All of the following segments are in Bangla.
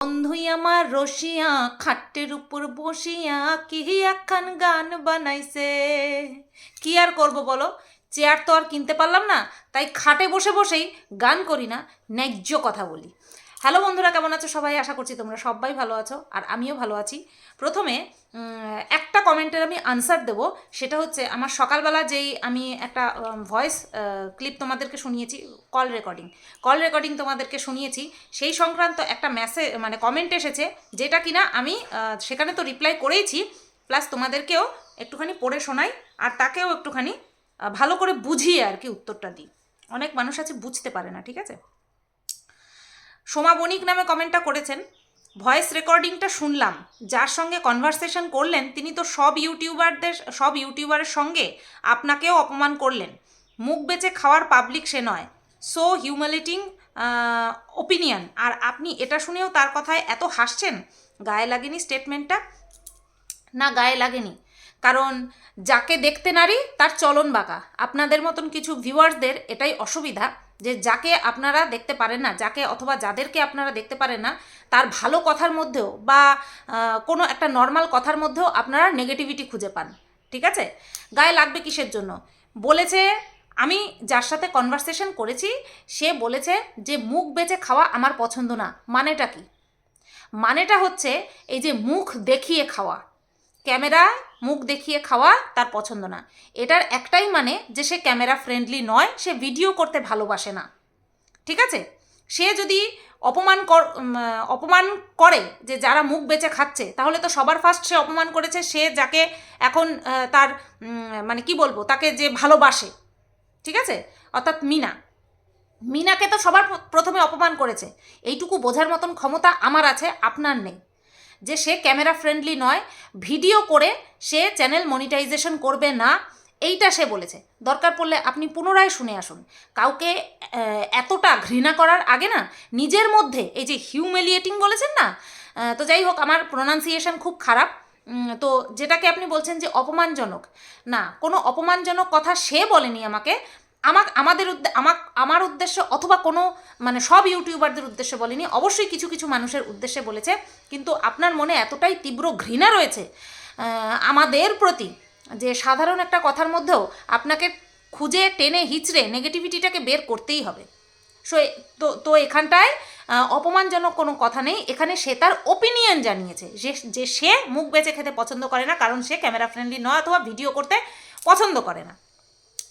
বন্ধুই আমার রসিয়া খাট্টের উপর বসিয়া কি একখান গান বানাইছে? কি আর করব বলো? চেয়ার তো আর কিনতে পারলাম না, তাই খাটে বসে বসেই গান করি না, ন্যায্য কথা বলি। হ্যালো বন্ধুরা, কেমন আছো সবাই? আশা করছি তোমরা সবাই ভালো আছো, আর আমিও ভালো আছি। প্রথমে একটা কমেন্টের আমি আনসার দেবো। সেটা হচ্ছে, আমার সকালবেলা যেই আমি একটা ভয়েস ক্লিপ তোমাদেরকে শুনিয়েছি কল রেকর্ডিং কল রেকর্ডিং তোমাদেরকে শুনিয়েছি, সেই সংক্রান্ত একটা মেসেজ মানে কমেন্ট এসেছে, যেটা কিনা আমি সেখানে তো রিপ্লাই করেইছি প্লাস তোমাদেরকেও একটুখানি পড়ে শোনাই, আর তাকেও একটুখানি ভালো করে বুঝিয়ে আর কি উত্তরটা দিই। অনেক মানুষ আছে, বুঝতে পারে না, ঠিক আছে? সোমা বণিক নামে কমেন্টটা করেছেন ভয়েস রেকর্ডিংটা শুনলাম, যার সঙ্গে কনভারসেশন করলেন, তিনি তো সব ইউটিউবারদের সব ইউটিউবারের সঙ্গে আপনাকেও অপমান করলেন। মুখ বেচে খাওয়ার পাবলিক সে নয়। সো হিউম্যালিটিং ওপিনিয়ন আর আপনি এটা শুনেও তার কথায় এত হাসছেন? গায়ে লাগেনি স্টেটমেন্টটা না, গায়ে লাগেনি। কারণ যাকে দেখতে নারী, তার চলন বাঁকা। আপনাদের মতন কিছু ভিউয়ার্সদের এটাই অসুবিধা। যে যাকে আপনারা দেখতে পারেন না, যাকে অথবা যাদেরকে আপনারা দেখতে পারেন না, তার ভালো কথার মধ্যেও বা কোনো একটা নর্মাল কথার মধ্যেও আপনারা নেগেটিভিটি খুঁজে পান, ঠিক আছে? গায়ে লাগবে কিসের জন্য? বলেছে, আমি যার সাথে কনভারসেশন করেছি, সে বলেছে যে মুখ বেচে খাওয়া আমার পছন্দ না, মানেটা কি? মানেটা হচ্ছে এই যে মুখ দেখিয়ে খাওয়া ক্যামেরা, মুখ দেখিয়ে খাওয়া তার পছন্দ না। এটার একটাই মানে যে সে ক্যামেরা ফ্রেন্ডলি নয়, সে ভিডিও করতে ভালোবাসে না। ঠিক আছে? সে যদি অপমান কর অপমান করে যে যারা মুখ বেচে খাচ্ছে, তাহলে তো সবার ফার্স্ট সে অপমান করেছে, সে যাকে এখন তার মানে কি বলব, তাকে যে ভালোবাসে। ঠিক আছে? অর্থাৎ মিনা। মিনাকে তো সবার প্রথমে অপমান করেছে। এইটুকু বোঝার মতন ক্ষমতা আমার আছে, আপনার নেই। যে সে ক্যামেরা ফ্রেন্ডলি নয়, ভিডিও করে সে চ্যানেল মনিটাইজেশন করবে না, এইটা সে বলেছে। দরকার পড়লে আপনি পুনরায় শুনে আসুন। কাউকে এতটা ঘৃণা করার আগে না, নিজের মধ্যে, এই যে হিউমিলিয়েটিং বলেছেন না তো যাই হোক, আমার প্রোনাউন্সিয়েশন খুব খারাপ। তো যেটাকে আপনি বলছেন যে অপমানজনক। না, কোনো অপমানজনক কথা সে বলেনি আমাকে। আমাক, আমাদের আমাক, আমার উদ্দেশ্যে অথবা কোনো মানে সব ইউটিউবারদের উদ্দেশ্যে বলেনি, অবশ্যই কিছু কিছু মানুষের উদ্দেশ্যে বলেছে, কিন্তু আপনার মনে এতটাই তীব্র ঘৃণা রয়েছে আমাদের প্রতি, যে সাধারণ একটা কথার মধ্যেও আপনাকে খুঁজে, টেনে, হিচড়ে নেগেটিভিটিটাকে বের করতেই হবে। সো তো তো এখানটায় অপমানজনক কোনো কথা নেই, এখানে সে তার ওপিনিয়ন জানিয়েছে, যে যে সে মুখ বেঁচে খেতে পছন্দ করে না, কারণ সে ক্যামেরা ফ্রেন্ডলি নয় অথবা ভিডিও করতে পছন্দ করে না।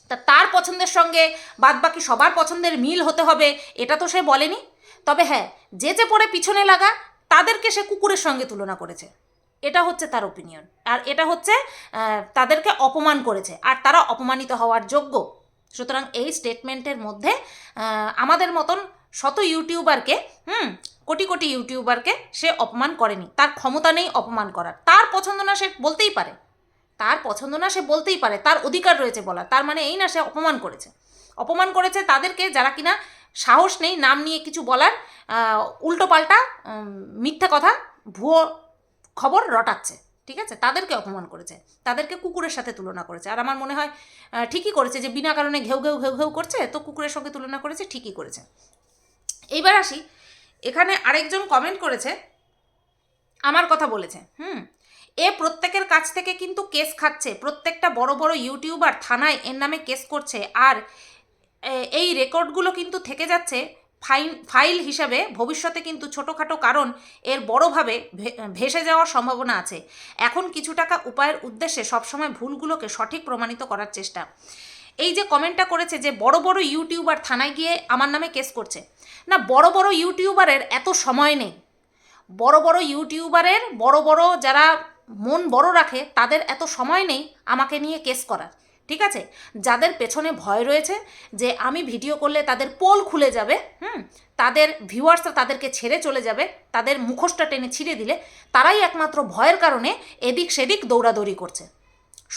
তা তার পছন্দের সঙ্গে বাদবাকি সবার পছন্দের মিল হতে হবে, এটা তো সে বলেনি। তবে হ্যাঁ যে যে পড়ে পিছনে লাগা, তাদেরকে সে কুকুরের সঙ্গে তুলনা করেছে। এটা হচ্ছে তার ওপিনিয়ন আর এটা হচ্ছে তাদেরকে অপমান করেছে। আর তারা অপমানিত হওয়ার যোগ্য। সুতরাং এই স্টেটমেন্টের মধ্যে আমাদের মতন শত ইউটিউবারকে হুম, কোটি কোটি ইউটিউবারকে সে অপমান করেনি। তার ক্ষমতা নেই অপমান করার। তার পছন্দ না সে বলতেই পারে। তার পছন্দ না, সে বলতেই পারে, তার অধিকার রয়েছে বলার। তার মানে এই না, সে অপমান করেছে। অপমান করেছে তাদেরকে যারা কিনা সাহস নেই, নাম নিয়ে কিছু বলার উল্টো পাল্টা মিথ্যা কথা, ভুয়ো খবর রটাচ্ছে, ঠিক আছে? তাদেরকে অপমান করেছে। তাদেরকে কুকুরের সাথে তুলনা করেছে। আর আমার মনে হয় ঠিকই করেছে যে বিনা কারণে ঘেউ ঘেউ ঘেউ ঘেউ করছে, তো কুকুরের সঙ্গে তুলনা করেছে, ঠিকই করেছে। এইবার আসি, এখানে আরেকজন কমেন্ট করেছে, আমার কথা বলেছে, হুম? এ প্রত্যেকের কাছ থেকে কিন্তু কেস খাচ্ছে। প্রত্যেকটা বড় বড় ইউটিউবার থানায় এর নামে কেস করছে আর এই রেকর্ডগুলো কিন্তু থেকে যাচ্ছে ফাইন, ফাইল হিসাবে। ভবিষ্যতে কিন্তু ছোটোখাটো কারণ এর বড়োভাবে ভেসে যাওয়ার সম্ভাবনা আছে। এখন কিছু টাকা উপায়ের উদ্দেশ্যে সবসময় ভুলগুলোকে সঠিক প্রমাণিত করার চেষ্টা। এই যে কমেন্টটা করেছে যে বড় বড় ইউটিউবার থানায় গিয়ে আমার নামে কেস করছে। না, বড় বড় ইউটিউবারের এত সময় নেই। বড় বড় ইউটিউবারের বড় বড় যারা মন বড় রাখে, তাদের এত সময় নেই আমাকে নিয়ে কেস করার, ঠিক আছে? যাদের পেছনে ভয় রয়েছে যে আমি ভিডিও করলে তাদের পোল খুলে যাবে, হুম? তাদের ভিউয়ার্সরা তাদেরকে ছেড়ে চলে যাবে, তাদের মুখোশটা টেনে ছিঁড়ে দিলে তারাই একমাত্র ভয়ের কারণে এদিক সেদিক দৌড়াদৌড়ি করছে।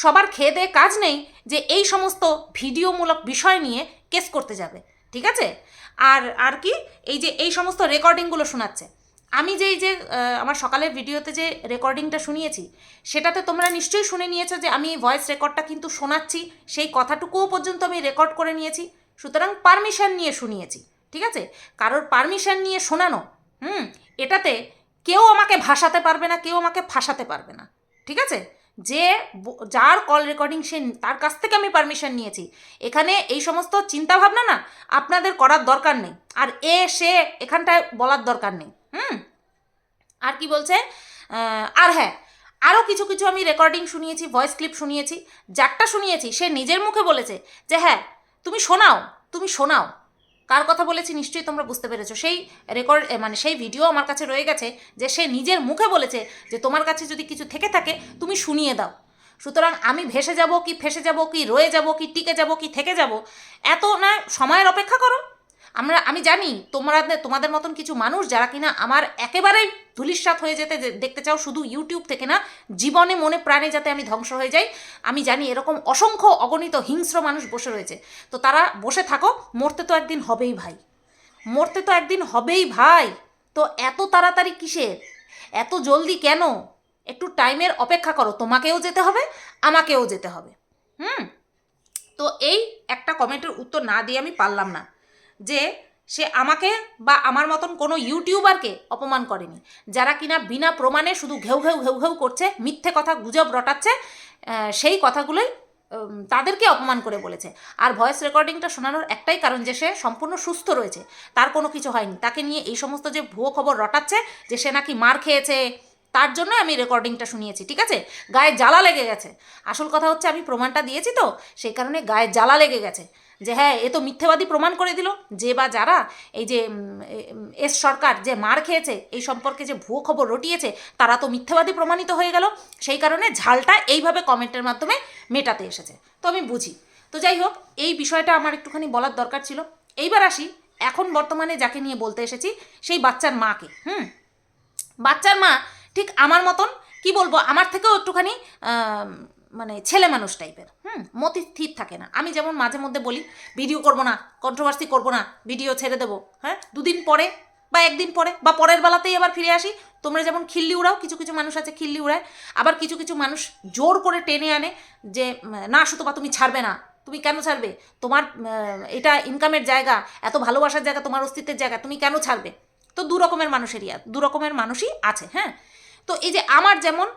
সবার খেয়ে দেয়ে কাজ নেই যে এই সমস্ত ভিডিওমূলক বিষয় নিয়ে কেস করতে যাবে, ঠিক আছে? আর আর কি? এই যে এই সমস্ত রেকর্ডিংগুলো শোনাচ্ছে। আমি যেই যে আমার সকালের ভিডিওতে যে রেকর্ডিংটা শুনিয়েছি, সেটাতে তোমরা নিশ্চয়ই শুনে নিয়েছো যে আমি ভয়েস রেকর্ডটা কিন্তু শোনাচ্ছি, সেই কথাটুকুও পর্যন্ত আমি রেকর্ড করে নিয়েছি। সুতরাং পারমিশন নিয়ে শুনিয়েছি, ঠিক আছে? কারোর পারমিশন নিয়ে শোনানো, হুম, এটাতে কেউ আমাকে ভাসাতে পারবে না, কেউ আমাকে ফাঁসাতে পারবে না, ঠিক আছে? যে যার কল রেকর্ডিং সে তার কাছ থেকে আমি পারমিশন নিয়েছি। এখানে এই সমস্ত চিন্তা ভাবনা না আপনাদের করার দরকার নেই। আর এ, সে, এখানটায় বলার দরকার নেই। হুম? আর কি বলছে? আর হ্যাঁ আরও কিছু কিছু আমি রেকর্ডিং শুনিয়েছি ভয়েস ক্লিপ শুনিয়েছি, যারটা শুনিয়েছি, সে নিজের মুখে বলেছে যে হ্যাঁ তুমি শোনাও তুমি শোনাও। কার কথা বলেছি নিশ্চয়ই তোমরা বুঝতে পেরেছ। সেই রেকর্ড মানে সেই ভিডিও আমার কাছে রয়ে গেছে যে, সে নিজের মুখে বলেছে যে, তোমার কাছে যদি কিছু থেকে থাকে, তুমি শুনিয়ে দাও। সুতরাং আমি ভেসে যাব কি, ফেসে যাব কি, রয়ে যাব কি, টিকে যাব কি, থেকে যাব, এত না, সময়ের অপেক্ষা করো। আমরা, আমি জানি তোমরা, তোমাদের মতন কিছু মানুষ যারা কিনা আমার একেবারেই ধুলিস্বাত হয়ে যেতে দেখতে চাও, শুধু ইউটিউব থেকে না, জীবনে মনে প্রাণে যাতে আমি ধ্বংস হয়ে যাই। আমি জানি এরকম অসংখ্য অগণিত হিংস্র মানুষ বসে রয়েছে। তো তারা বসে থাকো, মরতে তো একদিন হবেই ভাই। মরতে তো একদিন হবেই ভাই। তো এত তাড়াতাড়ি কিসের? এত জলদি কেন? একটু টাইমের অপেক্ষা করো, তোমাকেও যেতে হবে, আমাকেও যেতে হবে। হুম? তো এই একটা কমেন্টের উত্তর না দিয়ে আমি পারলাম না। যে সে আমাকে বা আমার মতন কোনো ইউটিউবারকে অপমান করেনি। যারা কিনা বিনা প্রমাণে শুধু ঘেউ ঘেউ ঘেউ ঘেউ করছে, মিথ্যে কথা গুজব রটাচ্ছে সেই কথাগুলোই তাদেরকে অপমান করে বলেছে। আর ভয়েস রেকর্ডিংটা শোনানোর একটাই কারণ যে সে সম্পূর্ণ সুস্থ রয়েছে, তার কোনো কিছু হয়নি। তাকে নিয়ে এই সমস্ত যে ভুয়ো খবর রটাচ্ছে, যে সে নাকি মার খেয়েছে, তার জন্য আমি রেকর্ডিংটা শুনিয়েছি, ঠিক আছে? গায়ে জ্বালা লেগে গেছে। আসল কথা হচ্ছে আমি প্রমাণটা দিয়েছি তো, সেই কারণে গায়ে জ্বালা লেগে গেছে। যে হ্যাঁ এ তো মিথ্যেবাদী প্রমাণ করে দিল যে বা যারা এই যে এস সরকার যে মার খেয়েছে, এই সম্পর্কে যে ভুয়ো খবর রটিয়েছে, তারা তো মিথ্যেবাদী প্রমাণিত হয়ে গেল। সেই কারণে ঝালটা এইভাবে কমেন্টের মাধ্যমে মেটাতে এসেছে। তো আমি বুঝি। তো যাই হোক, এই বিষয়টা আমার একটুখানি বলার দরকার ছিল। এইবার আসি, এখন বর্তমানে যাকে নিয়ে বলতে এসেছি, সেই বাচ্চার মাকে, হুম? বাচ্চার মা ঠিক আমার মতন, কি বলব, আমার থেকেও একটুখানি মানে ছেলে মানুষ টাইপের হুম, মতি স্থির থাকে না। আমি যেমন মাঝে মধ্যে বলি ভিডিও করব না কন্ট্রোভার্সি করব না ভিডিও ছেড়ে দেবো হ্যাঁ? দুদিন পরে বা একদিন পরে বা পরের বেলাতেই আবার ফিরে আসি। তোমরা যেমন খিল্লি উড়াও, কিছু কিছু মানুষ আছে খিল্লি উড়ায়। আবার কিছু কিছু মানুষ জোর করে টেনে আনে যে, না সুতপা, তুমি ছাড়বে না। তুমি কেন ছাড়বে? তোমার এটা ইনকামের জায়গা, এত ভালোবাসার জায়গা, তোমার অস্তিত্বের জায়গা, তুমি কেন ছাড়বে? তো দু রকমের মানুষেরই দু রকমের মানুষই আছে হ্যাঁ? তো এই যে আমার যেমন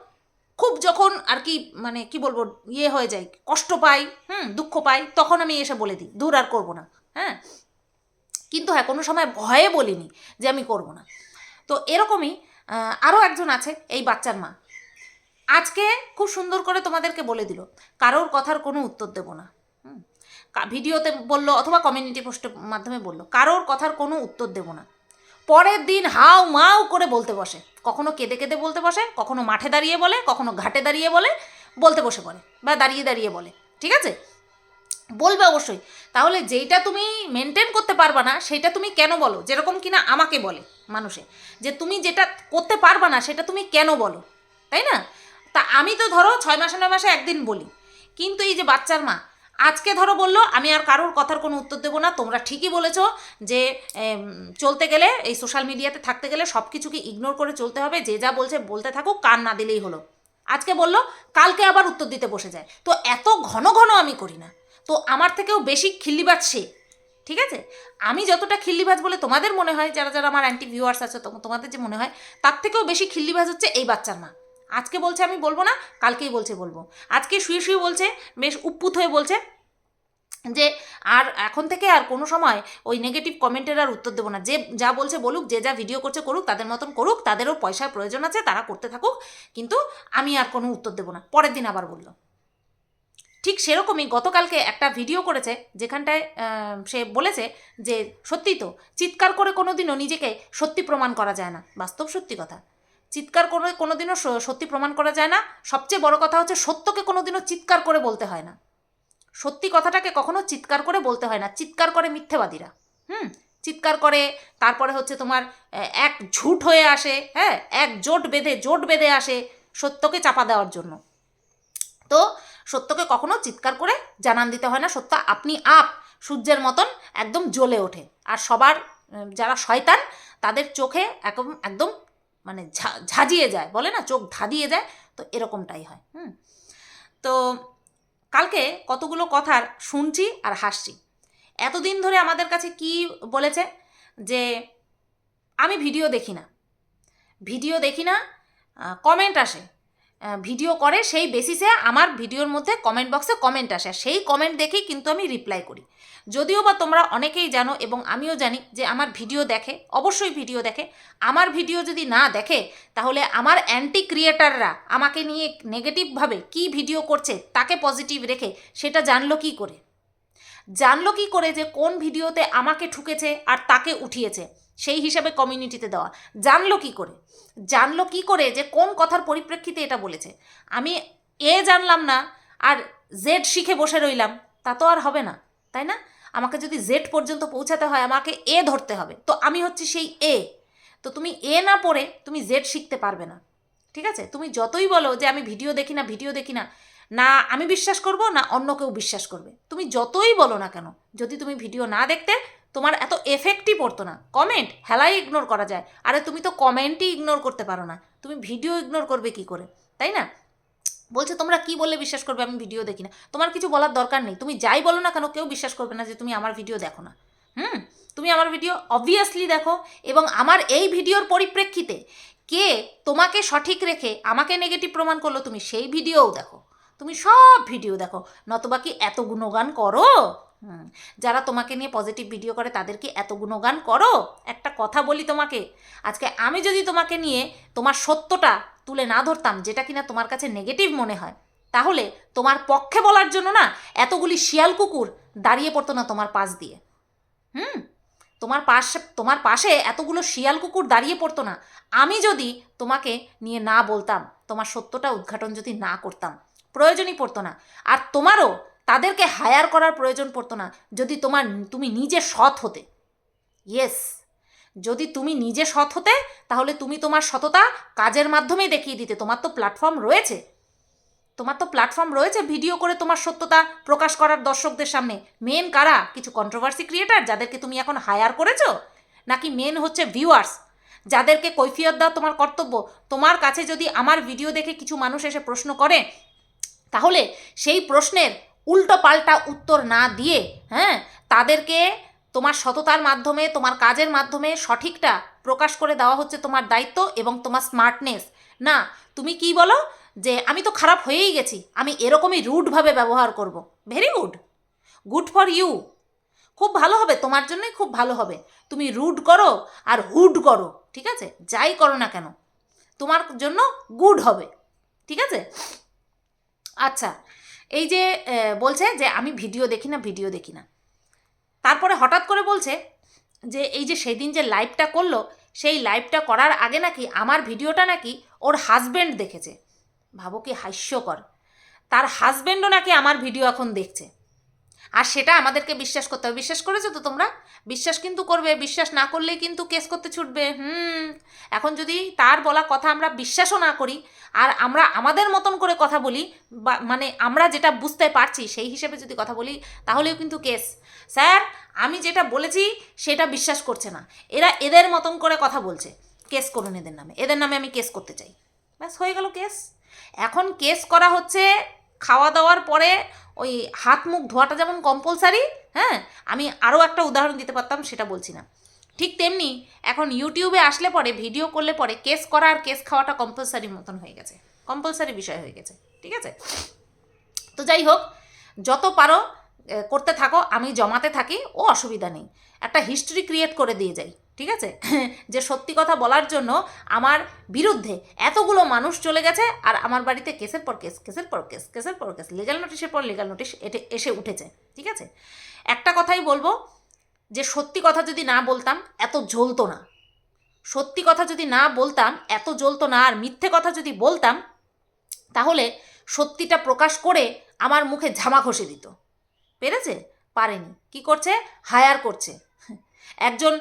খুব যখন আর কি মানে কি বলব ইয়ে হয়ে যায়, কষ্ট পাই, হুম, দুঃখ পাই, তখন আমি এসে বলে দিই দূর আর করব না। হ্যাঁ? কিন্তু হ্যাঁ কোনো সময় ভয়ে বলিনি যে আমি করব না। তো এরকমই আরও একজন আছে, এই বাচ্চার মা। আজকে খুব সুন্দর করে তোমাদেরকে বলে দিল, কারোর কথার কোনো উত্তর দেব না। ভিডিওতে বলল অথবা কমিউনিটি পোস্টের মাধ্যমে বলল, কারোর কথার কোনো উত্তর দেব না। পরের দিন হাউ মাউ করে বলতে বসে। কখনো কেঁদে কেঁদে বলতে বসে, কখনো মাঠে দাঁড়িয়ে বলে, কখনো ঘাটে দাঁড়িয়ে বলে, বলতে বসে পড়ে বা দাঁড়িয়ে দাঁড়িয়ে বলে। ঠিক আছে? বলবে অবশ্যই। তাহলে যেইটা তুমি মেনটেন করতে পারবা না সেটা তুমি কেন বলো? যেরকম কিনা আমাকে বলে মানুষে। যে তুমি যেটা করতে পারবা না, সেটা তুমি কেন বলো? তাই না? তা আমি তো ধরো ছয় মাসে, নয় মাসে একদিন বলি। কিন্তু এই যে বাচ্চার মা আজকে ধরো বলল, আমি আর কারোর কথার কোনো উত্তর দেবো না। তোমরা ঠিকই বলেছ যে চলতে গেলে, এই সোশ্যাল মিডিয়াতে থাকতে গেলে সব কিছুকে ইগনোর করে চলতে হবে। যে যা বলছে, বলতে থাকুক, কান না দিলেই হলো। আজকে বলল, কালকে আবার উত্তর দিতে বসে যায়। তো এত ঘন ঘন আমি করি না। তো আমার থেকেও বেশি খিল্লিবাজ সে। ঠিক আছে? আমি যতটা খিল্লিবাজ বলে তোমাদের মনে হয়, যারা যারা আমার অ্যান্টি ভিউয়ার্স আছে তোমাদের যে মনে হয়, তার থেকেও বেশি খিল্লিবাজ হচ্ছে এই বাচ্চার মা। আজকে বলছে আমি বলব না, কালকেই বলছে বলব। আজকে শুয়ে শুয়ে বলছে, বেশ উপ্পুত হয়ে বলছে যে আর এখন থেকে আর কোনো সময় ওই নেগেটিভ কমেন্টের আর উত্তর দেবো না। যে যা বলছে বলুক, যে যা ভিডিও করছে করুক, তাদের মতন করুক, তাদেরও পয়সার প্রয়োজন আছে, তারা করতে থাকুক, কিন্তু আমি আর কোনো উত্তর দেবো না। পরের দিন আবার বলল। ঠিক সেরকমই গতকালকে একটা ভিডিও করেছে, যেখানটায় সে বলেছে যে সত্যি তো, চিৎকার করে কোনো দিনও নিজেকে সত্যি প্রমাণ করা যায় না। বাস্তব সত্যি কথা। চিৎকার করে কোনোদিনও সত্যি প্রমাণ করা যায় না। সবচেয়ে বড় কথা হচ্ছে সত্যকে কোনোদিনও চিৎকার করে বলতে হয় না। সত্যি কথাটাকে কখনো চিৎকার করে বলতে হয় না। চিৎকার করে মিথ্যেবাদীরা। হুম? চিৎকার করে, তারপরে হচ্ছে তোমার এক ঝুট হয়ে আসে হ্যাঁ? এক জোট বেঁধে জোট বেঁধে আসে সত্যকে চাপা দেওয়ার জন্য। তো সত্যকে কখনো চিৎকার করে জানান দিতে হয় না। সত্য আপনি আপ, সূর্যের মতন একদম জ্বলে ওঠে। আর সবার যারা শয়তান, তাদের চোখে একদম একদম মানে ঝা- ঝাঁঝিয়ে যায়, বলে না? চোখ ধাঁধিয়ে যায় তো এরকমটাই হয়, হুম? তো কালকে কতগুলো কথার শুনছি আর হাসছি। এতদিন ধরে আমাদের কাছে কি বলেছে? যে আমি ভিডিও দেখি না। ভিডিও দেখি না কমেন্ট আসে। ভিডিও করে, সেই বেসিসে আমার ভিডিওর মধ্যে কমেন্ট বক্সে কমেন্ট আসে। সেই কমেন্ট দেখেই কিন্তু আমি রিপ্লাই করি। যদিও বা তোমরা অনেকেই জানো এবং আমিও জানি যে আমার ভিডিও দেখে, অবশ্যই ভিডিও দেখে। আমার ভিডিও যদি না দেখে, তাহলে আমার অ্যান্টি ক্রিয়েটাররা আমাকে নিয়ে নেগেটিভভাবে কি ভিডিও করছে, তাকে পজিটিভ রেখে সেটা জানলো কি করে? জানলো কি করে যে কোন ভিডিওতে আমাকে ঠুকেছে আর তাকে উঠিয়েছে? সেই হিসাবে কমিউনিটিতে দেওয়া। জানলো কি করে? জানলো কি করে যে কোন কথার পরিপ্রেক্ষিতে এটা বলেছে? আমি এ জানলাম না আর জেড শিখে বসে রইলাম। তা তো আর হবে না, তাই না? আমাকে যদি জেড পর্যন্ত পৌঁছাতে হয়, আমাকে এ ধরতে হবে। তো আমি হচ্ছি সেই এ। তো তুমি এ না পড়ে তুমি জেড শিখতে পারবে না। ঠিক আছে? তুমি যতই বলো যে আমি ভিডিও দেখি না, ভিডিও দেখি না না আমি বিশ্বাস করব, না অন্য কেউ বিশ্বাস করবে। তুমি যতই বলো না কেন, যদি তুমি ভিডিও না দেখতে, তোমার এত এফেক্টই পড়তো না। কমেন্ট হেলাই ইগনোর করা যায়। আরে তুমি তো কমেন্টই ইগনোর করতে পারো না। তুমি ভিডিও ইগনোর করবে কি করে? তাই না? বলছে, তোমরা কি বললে বিশ্বাস করবে? আমি ভিডিও দেখি না। তোমার কিছু বলার দরকার নেই। তুমি যাই বলো না কেন, কেউ বিশ্বাস করবে না যে তুমি আমার ভিডিও দেখো না। হুম? তুমি আমার ভিডিও অবভিয়াসলি দেখো এবং আমার এই ভিডিওর পরিপ্রেক্ষিতে কে তোমাকে সঠিক রেখে আমাকে নেগেটিভ প্রমাণ করল, তুমি সেই ভিডিওও দেখো। তুমি সব ভিডিও দেখো, নতবা কি এত গুণগান করো? যারা তোমাকে নিয়ে পজিটিভ ভিডিও করে তাদের কি এত গুণগান করো? একটা কথা বলি তোমাকে, আজকে আমি যদি তোমাকে নিয়ে তোমার সত্যটা তুলে না ধরতাম, যেটা কিনা তোমার কাছে নেগেটিভ মনে হয়, তাহলে তোমার পক্ষে বলার জন্য না এতগুলি শিয়াল কুকুর দাঁড়িয়ে পড়তো না তোমার পাশ দিয়ে। হুম, তোমার পাশে তোমার পাশে এতগুলো শিয়াল কুকুর দাঁড়িয়ে পড়তো না, আমি যদি তোমাকে নিয়ে না বলতাম, তোমার সত্যটা উদ্ঘাটন যদি না করতাম প্রয়োজনই পড়তো না। আর তোমারও তাদেরকে হায়ার করার প্রয়োজন পড়তো না, যদি তোমার তুমি নিজে সৎ হতে। ইয়েস যদি তুমি নিজে সৎ হতে, তাহলে তুমি তোমার সততা কাজের মাধ্যমেই দেখিয়ে দিতে। তোমার তো প্ল্যাটফর্ম রয়েছে। তোমার তো প্ল্যাটফর্ম রয়েছে ভিডিও করে তোমার সত্যতা প্রকাশ করার দর্শকদের সামনে। মেন কারা? কিছু কন্ট্রোভার্সি ক্রিয়েটার যাদেরকে তুমি এখন হায়ার করেছ? নাকি মেন হচ্ছে ভিউয়ার্স যাদেরকে কৈফিয়ত দেওয়া তোমার কর্তব্য? তোমার কাছে যদি আমার ভিডিও দেখে কিছু মানুষ এসে প্রশ্ন করে তাহলে সেই প্রশ্নের উল্টো পাল্টা উত্তর না দিয়ে হ্যাঁ তাদেরকে তোমার সততার মাধ্যমে, তোমার কাজের মাধ্যমে সঠিকটা প্রকাশ করে দেওয়া হচ্ছে তোমার দায়িত্ব এবং তোমার স্মার্টনেস না, তুমি কি বলো? যে আমি তো খারাপ হয়েই গেছি, আমি এরকমই রুডভাবে ব্যবহার করব। Very good good for you খুব ভালো হবে, তোমার জন্যই খুব ভালো হবে। তুমি রুড করো আর হুড করো, ঠিক আছে? যাই করো না কেন, তোমার জন্য গুড হবে, ঠিক আছে? আচ্ছা এই যে বলছে যে আমি ভিডিও দেখি না, ভিডিও দেখি না। তারপরে হঠাৎ করে বলছে যে এই যে সেদিন যে লাইভটা করল, সেই লাইভটা করার আগে নাকি আমার ভিডিওটা নাকি ওর হাজব্যান্ড দেখেছে। ভাবো কি হাস্যকর। তার হাজব্যান্ডও নাকি আমার ভিডিও এখন দেখছে। আর সেটা আমাদেরকে বিশ্বাস করতে হবে। বিশ্বাস করেছ তো তোমরা? বিশ্বাস কিন্তু করবে, বিশ্বাস না করলেই কিন্তু কেস করতে ছুটবে। হুম, এখন যদি তার বলা কথা আমরা বিশ্বাসও না করি, আর আমরা আমাদের মতন করে কথা বলি, বা মানে আমরা যেটা বুঝতে পারছি সেই হিসেবে যদি কথা বলি, তাহলেও কিন্তু কেস। স্যার, আমি যেটা বলেছি সেটা বিশ্বাস করছে না। এরা এদের মতন করে কথা বলছে। কেস করুন এদের নামে। এদের নামে আমি কেস করতে চাই। ব্যাস, হয়ে গেল কেস। এখন কেস করা হচ্ছে, খাওয়া দাওয়ার পরে ওই হাত মুখ ধোয়াটা যেমন কম্পালসারি হ্যাঁ আমি আরও একটা উদাহরণ দিতে পারতাম, সেটা বলছি না। ঠিক তেমনি এখন ইউটিউবে আসলে পরে ভিডিও করলে পরে কেস করা আর কেস খাওয়াটা কম্পালসারি মতন হয়ে গেছে। কম্পালসারি বিষয় হয়ে গেছে। ঠিক আছে? তো যাই হোক, যত পারো করতে থাকো, আমি জমাতে থাকি, ও অসুবিধা নেই। একটা হিস্ট্রি ক্রিয়েট করে দিয়ে যাই, ঠিক আছে? যে সত্যি কথা বলার জন্য আমার বিরুদ্ধে এতগুলো মানুষ চলে গেছে, আর আমার বাড়িতে কেসের পর কেস, কেসের পর কেস, কেসের পর কেস লিগাল নোটিশের পর লিগাল নোটিশ এটে, এসে উঠেছে, ঠিক আছে? একটা কথাই বলব, যে সত্যি কথা যদি না বলতাম, এত জ্বলতো না। সত্যি কথা যদি না বলতাম, এত জ্বলতো না, আর মিথ্যে কথা যদি বলতাম, তাহলে সত্যিটা প্রকাশ করে আমার মুখে ঝামা ঘষে দিত। পেরেছে? পারেনি। কি করছে? হায়ার করছে। একজন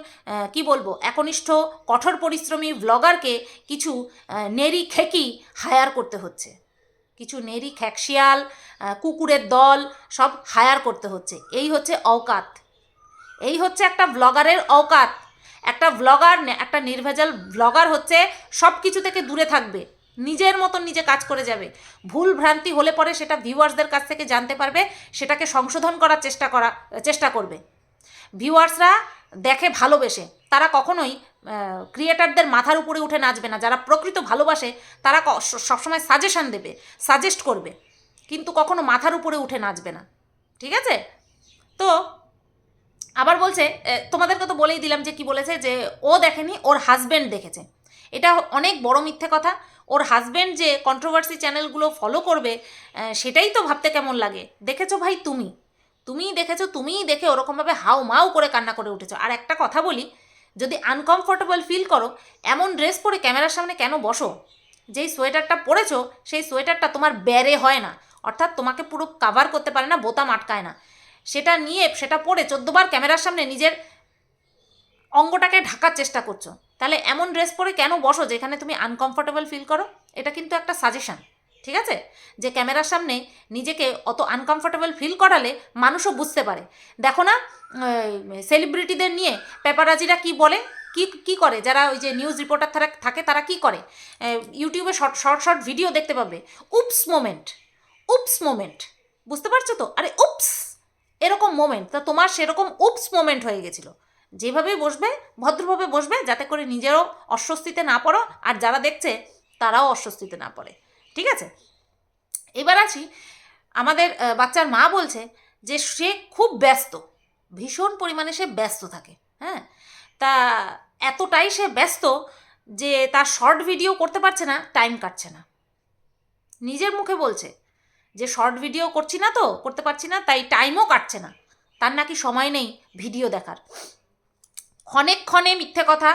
কি বলব, একনিষ্ঠ, কঠোর পরিশ্রমী ব্লগারকে কিছু নেরি খেকি হায়ার করতে হচ্ছে। কিছু নেরি খ্যাকশিয়াল কুকুরের দল সব হায়ার করতে হচ্ছে। এই হচ্ছে অওকাত। এই হচ্ছে একটা ব্লগারের অওকাত। একটা ব্লগার একটা নির্ভেজাল ব্লগার হচ্ছে সব কিছু থেকে দূরে থাকবে। নিজের মতন নিজে কাজ করে যাবে। ভুল ভ্রান্তি হলে পরে সেটা ভিউয়ার্সদের কাছ থেকে জানতে পারবে, সেটাকে সংশোধন করার চেষ্টা করা, চেষ্টা করবে। ভিউয়ার্সরা দেখে ভালোবেসে। তারা কখনোই ক্রিয়েটারদের মাথার উপরে উঠে নাচবে না। যারা প্রকৃত ভালোবাসে, তারা সবসময় সাজেশন দেবে, সাজেস্ট করবে। কিন্তু কখনো মাথার উপরে উঠে নাচবে না। ঠিক আছে? তো, আবার বলছে তোমাদেরকে তো বলেই দিলাম যে কি বলেছে? যে ও দেখেনি, ওর হাজবেন্ড দেখেছে। এটা অনেক বড় মিথ্যে কথা। ওর হাজবেন্ড যে কন্ট্রোভার্সি চ্যানেলগুলো ফলো করবে সেটাই তো ভাবতে কেমন লাগে? দেখেছ ভাই তুমি? তুমিই দেখেছ, তুমিই দেখে ওরকমভাবে হাউ মাউ করে কান্না করে উঠেছো। আর একটা কথা বলি, যদি আনকমফোর্টেবল ফিল করো, এমন ড্রেস পরে ক্যামেরার সামনে কেন বসো? যেই সোয়েটারটা পরেছো, সেই সোয়েটারটা তোমার ব্যারে হয় না। অর্থাৎ তোমাকে পুরো কাভার করতে পারে না, বোতাম আটকায় না। সেটা নিয়ে, সেটা পরে চোদ্দবার ক্যামেরার সামনে নিজের অঙ্গটাকে ঢাকার চেষ্টা করছ। তাহলে এমন ড্রেস পরে কেন বসো যেখানে তুমি আনকমফোর্টেবল ফিল করো? এটা কিন্তু একটা সাজেশান ঠিক আছে? যে ক্যামেরার সামনে নিজেকে অত আনকমফোর্টেবল ফিল করালে মানুষও বুঝতে পারে। দেখো না সেলিব্রিটিদের নিয়ে পেপারাজিরা কি বলে? কি কি করে? যারা ওই যে নিউজ রিপোর্টার থাকে, তারা কি করে? ইউটিউবে শর্ট শর্ট শর্ট ভিডিও দেখতে পাবে। উপস মোমেন্ট উপস মোমেন্ট বুঝতে পারছ তো? আরে উপস এরকম মোমেন্ট তা তোমার সেরকম উপস মোমেন্ট হয়ে গেছিল। যেভাবেই বসবে, ভদ্রভাবে বসবে, যাতে করে নিজেরও অস্বস্তিতে না পড়ো, আর যারা দেখছে, তারাও অস্বস্তিতে না পড়ে। ঠিক আছে? এবার আছি, আমাদের বাচ্চার মা বলছে যে সে খুব ব্যস্ত, ভীষণ পরিমাণে সে ব্যস্ত থাকে হ্যাঁ? তা এতটাই সে ব্যস্ত যে তার শর্ট ভিডিও করতে পারছে না, টাইম কাটছে না। নিজের মুখে বলছে যে শর্ট ভিডিও করছি না তো, করতে পারছি না, তাই টাইমও কাটছে না। তার নাকি সময় নেই ভিডিও দেখার। ক্ষণে মিথ্যে কথা,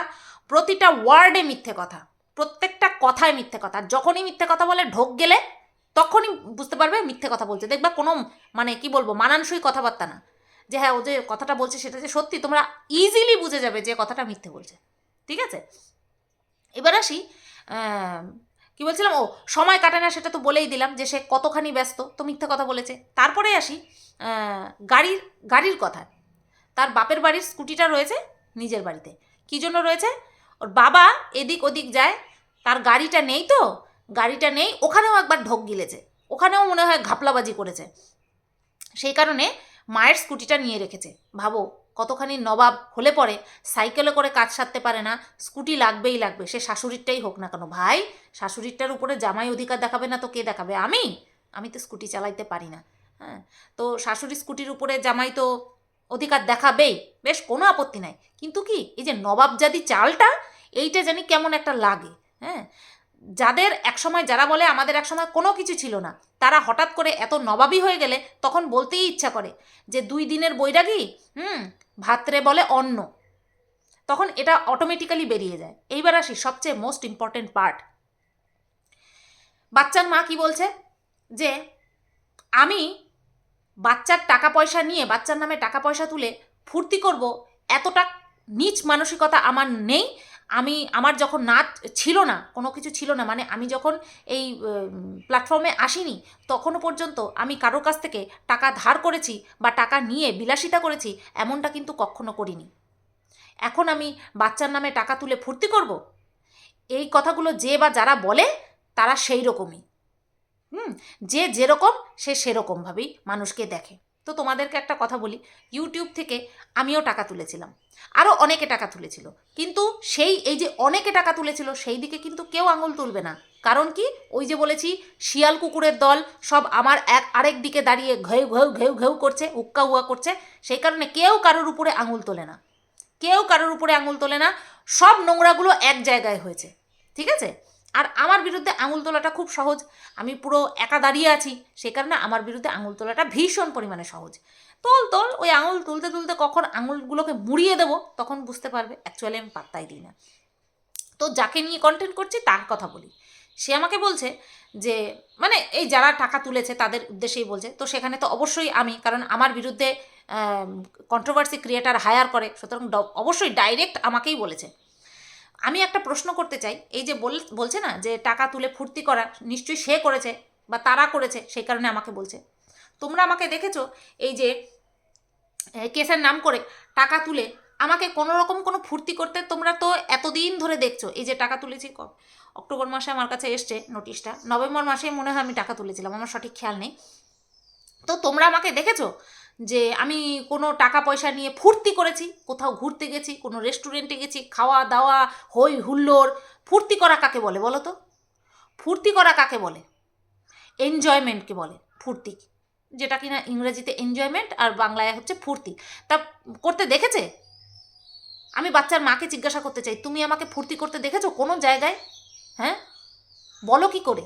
প্রতিটা ওয়ার্ডে মিথ্যে কথা, প্রত্যেকটা কথায় মিথ্যে কথা। যখনই মিথ্যে কথা বলে, ঢোক গেলে তখনই বুঝতে পারবে মিথ্যে কথা বলছে। দেখবা কোনো মানে কি বলব, মানানসই কথাবার্তা না। যে হ্যাঁ ও যে কথাটা বলছে সেটা যে সত্যি, তোমরা ইজিলি বুঝে যাবে যে কথাটা মিথ্যে বলছে। ঠিক আছে? এবার আসি কি বলছিলাম? ও, সময় কাটে না, সেটা তো বলেই দিলাম যে সে কতখানি ব্যস্ত, তো মিথ্যে কথা বলেছে। তারপরে আসি গাড়ির গাড়ির কথা তার বাপের বাড়ির স্কুটিটা রয়েছে নিজের বাড়িতে। কী জন্য রয়েছে? ওর বাবা এদিক ওদিক যায়, তার গাড়িটা নেই তো? গাড়িটা নেই, ওখানেও একবার ঢোক গিলেছে। ওখানেও মনে হয় ঘাপলাবাজি করেছে। সেই কারণে মায়ের স্কুটিটা নিয়ে রেখেছে। ভাবো, কতখানি নবাব হলে পরে সাইকেলে করে কাজ সারতে পারে না, স্কুটি লাগবেই লাগবে, সে শাশুড়িরটাই হোক না কেন। ভাই, শাশুড়িরটার উপরে জামাই অধিকার দেখাবে না তো কে দেখাবে? আমি? আমি তো স্কুটি চালাইতে পারি না। হ্যাঁ তো শাশুড়ি স্কুটির উপরে জামাই তো অধিকার দেখাবেই। বেশ, কোনো আপত্তি নাই। কিন্তু কি, এই যে নবাবজাদি চালটা, এইটা জানি কেমন একটা লাগে হ্যাঁ? যাদের একসময়, যারা বলে আমাদের একসময় কোনো কিছু ছিল না, তারা হঠাৎ করে এত নবাবী হয়ে গেলে তখন বলতেই ইচ্ছা করে যে দুই দিনের বৈরাগী, হুম, ভাত্রে বলে অন্ন। তখন এটা অটোমেটিক্যালি বেরিয়ে যায়। এইবার আসি সবচেয়ে মোস্ট ইম্পর্টেন্ট পার্ট বাচ্চার মা কি বলছে? যে আমি বাচ্চার টাকা পয়সা নিয়ে, বাচ্চার নামে টাকা পয়সা তুলে ফুর্তি করব, এতটা নিচ মানসিকতা আমার নেই। আমি, আমার যখন নাচ ছিল না, কোনো কিছু ছিল না মানে আমি যখন এই প্ল্যাটফর্মে আসিনি, তখনও পর্যন্ত আমি কারোর কাছ থেকে টাকা ধার করেছি বা টাকা নিয়ে বিলাসিতা করেছি, এমনটা কিন্তু কখনো করিনি। এখন আমি বাচ্চার নামে টাকা তুলে ফুর্তি করব? এই কথাগুলো যে বা যারা বলে, তারা সেই রকমই হুম, যে যেরকম, সে সেরকমভাবেই মানুষকে দেখে। তো তোমাদেরকে একটা কথা বলি, ইউটিউব থেকে আমিও টাকা তুলেছিলাম। আরও অনেকে টাকা তুলেছিল। কিন্তু সেই, এই যে অনেকে টাকা তুলেছিল, সেই দিকে কিন্তু কেউ আঙুল তুলবে না। কারণ কি? ওই যে বলেছি, শিয়াল কুকুরের দল সব আমার এক, আরেক দিকে দাঁড়িয়ে ঘেউ ঘেউ ঘেউ ঘেউ করছে, উক্কা উয়া করছে। সেই কারণে কেউ কারোর উপরে আঙুল তোলে না। কেউ কারোর উপরে আঙুল তোলে না। সব নোংরাগুলো এক জায়গায় হয়েছে। ঠিক আছে? আর আমার বিরুদ্ধে আঙুল তোলাটা খুব সহজ। আমি পুরো একা দাঁড়িয়ে আছি, সে কারণে আমার বিরুদ্ধে আঙুল তোলাটা ভীষণ পরিমাণে সহজ। তোল তোল, ওই আঙুল তুলতে তুলতে কখন আঙুলগুলোকে মুড়িয়ে দেবো, তখন বুঝতে পারবে অ্যাকচুয়ালি আমি পাত্তাই দিই না। তো যাকে নিয়ে কন্টেন্ট করছি, তার কথা বলি। সে আমাকে বলছে যে মানে এই যারা টাকা তুলেছে, তাদের উদ্দেশ্যেই বলছে। তো সেখানে তো অবশ্যই আমি, কারণ আমার বিরুদ্ধে কন্ট্রোভার্সি ক্রিয়েটার হায়ার করে, সুতরাং অবশ্যই ডাইরেক্ট আমাকেই বলেছে। আমি একটা প্রশ্ন করতে চাই, এই যে বল, বলছে না যে টাকা তুলে ফুর্তি করা নিশ্চয়ই সে করেছে বা তারা করেছে, সেই কারণে আমাকে বলছে। তোমরা আমাকে দেখেছ এই যে কেসের নাম করে টাকা তুলে আমাকে কোনো রকম কোনো ফুর্তি করতে তোমরা তো এতদিন ধরে দেখছ, এই যে টাকা তুলেছি অক্টোবর মাসে আমার কাছে এসছে নোটিশটা, নভেম্বর মাসে মনে হয় আমি টাকা তুলেছিলাম, আমার সঠিক খেয়াল নেই। তো তোমরা আমাকে দেখেছ যে আমি কোনো টাকা পয়সা নিয়ে ফুর্তি করেছি, কোথাও ঘুরতে গেছি, কোনো রেস্টুরেন্টে গেছি খাওয়া দাওয়া হই হুল্লোড়, ফুর্তি করা কাকে বলে বলো তো? ফুর্তি করা কাকে বলে? এনজয়মেন্টকে বলে, ফুর্তি। যেটা কিনা ইংরেজিতে এনজয়মেন্ট আর বাংলায় হচ্ছে ফুর্তি। তা করতে দেখেছে? আমি বাচ্চার মাকে জিজ্ঞাসা করতে চাই, তুমি আমাকে ফুর্তি করতে দেখেছ কোনো জায়গায়? হ্যাঁ? বলো কি করে?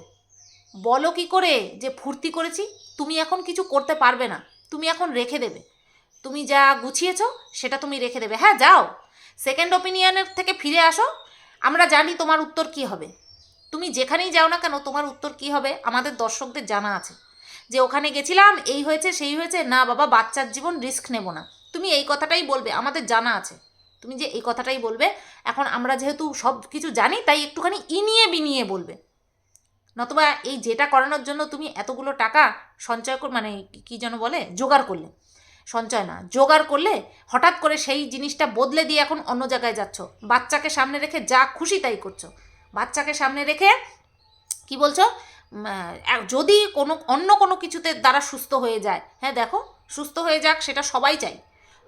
বলো কি করে যে ফুর্তি করেছি, তুমি এখন কিছু করতে পারবে না। তুমি এখন রেখে দেবে। তুমি যা গুছিয়েছো, সেটা তুমি রেখে দেবে। হ্যাঁ যাও। সেকেন্ড ওপিনিয়নের থেকে ফিরে আসো। আমরা জানি তোমার উত্তর কি হবে। তুমি যেখানেই যাও না কেন, তোমার উত্তর কি হবে? আমাদের দর্শকদের জানা আছে। যে ওখানে গেছিলাম, এই হয়েছে, সেই হয়েছে, না বাবা, বাচ্চার জীবন রিস্ক নেব না। তুমি এই কথাটাই বলবে, আমাদের জানা আছে। তুমি যে এই কথাটাই বলবে, এখন আমরা যেহেতু সব কিছু জানি, তাই একটুখানি ইনিয়ে বিনিয়ে বলবে। নতুবা এই যেটা করানোর জন্য তুমি এতগুলো টাকা সঞ্চয় মানে কি যেন বলে? জোগাড় করলে। সঞ্চয় না, জোগাড় করলে হঠাৎ করে সেই জিনিসটা বদলে দিয়ে এখন অন্য জায়গায় যাচ্ছ। বাচ্চাকে সামনে রেখে যা খুশি তাই করছ। বাচ্চাকে সামনে রেখে কি বলছো? যদি কোনো, অন্য কোনো কিছুতে দ্বারা সুস্থ হয়ে যায় হ্যাঁ দেখো, সুস্থ হয়ে যাক, সেটা সবাই চাই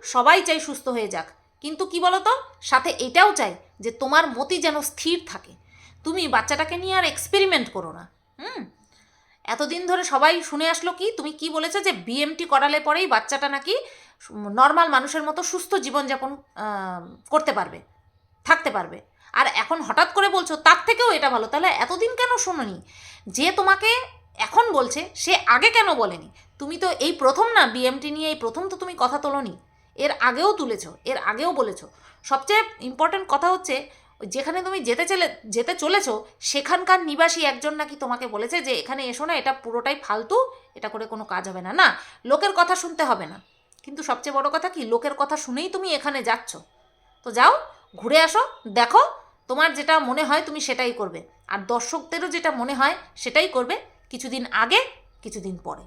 সবাই চাই সুস্থ হয়ে যাক। কিন্তু কি বলো তো সাথে এটাও চাই যে তোমার মতি যেন স্থির থাকে। তুমি বাচ্চাটাকে নিয়ে আর এক্সপেরিমেন্ট করো না। হুম? এতদিন ধরে সবাই শুনে আসলো কি, তুমি কি বলেছ যে বিএমটি করালে পরেই বাচ্চাটা নাকি নর্মাল মানুষের মতো সুস্থ জীবনযাপন করতে পারবে, থাকতে পারবে। আর এখন হঠাৎ করে বলছো, তার থেকেও এটা ভালো। তাহলে এতদিন কেন শোনোনি? যে তোমাকে এখন বলছে, সে আগে কেন বলেনি? তুমি তো এই প্রথম না বিএমটি নিয়ে এই প্রথম তো তুমি কথা তোলোনি। এর আগেও তুলেছো, এর আগেও বলেছ। সবচেয়ে ইম্পর্ট্যান্ট কথা হচ্ছে যেখানে তুমি যেতে চলে, যেতে চলেছো, সেখানকার নিবাসী একজন নাকি তোমাকে বলেছে যে, এখানে এসো না, এটা পুরোটাই ফালতু, এটা করে কোনো কাজ হবে না। না, লোকের কথা শুনতে হবে না। কিন্তু সবচেয়ে বড় কথা কি, লোকের কথা শুনেই তুমি এখানে যাচ্ছ। তো যাও, ঘুরে আসো, দেখো, তোমার যেটা মনে হয় তুমি সেটাই করবে। আর দর্শকদেরও যেটা মনে হয় সেটাই করবে কিছুদিন আগে, কিছুদিন পরে।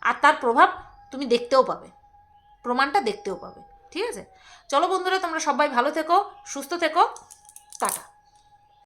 আর তার প্রভাব তুমি দেখতেও পাবে। প্রমাণটা দেখতেও পাবে। ঠিক আছে? চলো বন্ধুরা, তোমরা সবাই ভালো থেকো, সুস্থ থেকো। টাটা